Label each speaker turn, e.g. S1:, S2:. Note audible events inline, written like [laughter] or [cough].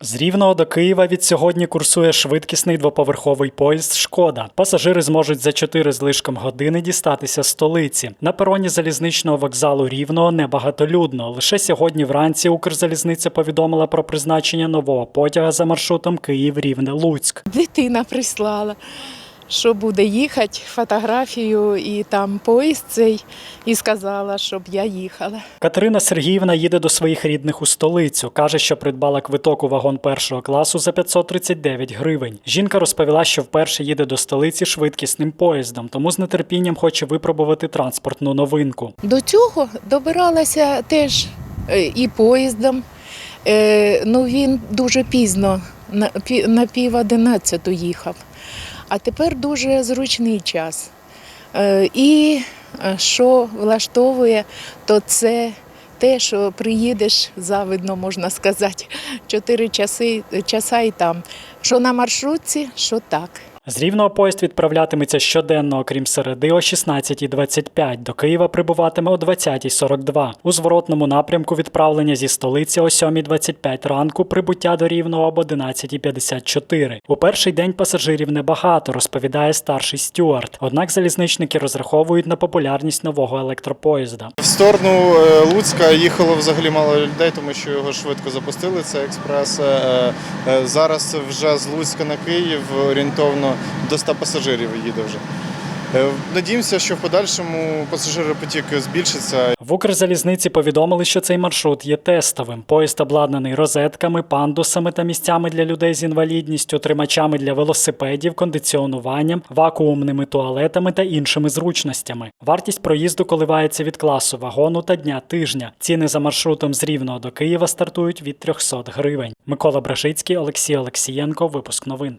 S1: З Рівного до Києва від сьогодні курсує швидкісний двоповерховий поїзд Шкода. Пасажири зможуть за 4 з лишком години дістатися столиці. На пероні залізничного вокзалу Рівного небагатолюдно. Лише сьогодні вранці Укрзалізниця повідомила про призначення нового потяга за маршрутом Київ-Рівне-Луцьк.
S2: Дитина прислала, що буде їхати, фотографію і там поїзд цей, і сказала, щоб я їхала.
S1: Катерина Сергіївна їде до своїх рідних у столицю. каже, що придбала квиток у вагон першого класу за 539 гривень. Жінка розповіла, що вперше їде до столиці швидкісним поїздом, тому з нетерпінням хоче випробувати транспортну новинку.
S2: До цього добиралася теж е, і поїздом. Е, Ну, він дуже пізно, на пі- на пів одинадцяту їхав. А тепер дуже зручний час. Е, І е, що влаштовує, то це те, що приїдеш завидно, можна сказати, [laughs] чотири часи, часа і там. Що на маршрутці, що так.
S1: З рівного поїзд відправлятиметься щоденно, окрім середи, о 16.25. До Києва прибуватиме о 20.42. У зворотному напрямку відправлення зі столиці о 7.25 ранку, прибуття до Рівного об 11.54. У перший день пасажирів небагато, розповідає старший стюард. Однак залізничники розраховують на популярність нового електропоїзда.
S3: В сторону е, Луцька їхало взагалі мало людей, тому що його швидко запустили. Це експрес. Е, е, Зараз вже з Луцька на Київ орієнтовно до 100 пасажирів їде вже. Е, Надіємося, що в подальшому пасажиропотік збільшиться.
S1: В Укрзалізниці повідомили, що цей маршрут є тестовим. Поїзд обладнаний розетками, пандусами та місцями для людей з інвалідністю, тримачами для велосипедів, кондиціонуванням, вакуумними туалетами та іншими зручностями. Вартість проїзду коливається від класу вагону та дня тижня. Ціни за маршрутом з Рівного до Києва стартують від 300 гривень. Микола Брашицький, Олексій Олексієнко. Випуск новин.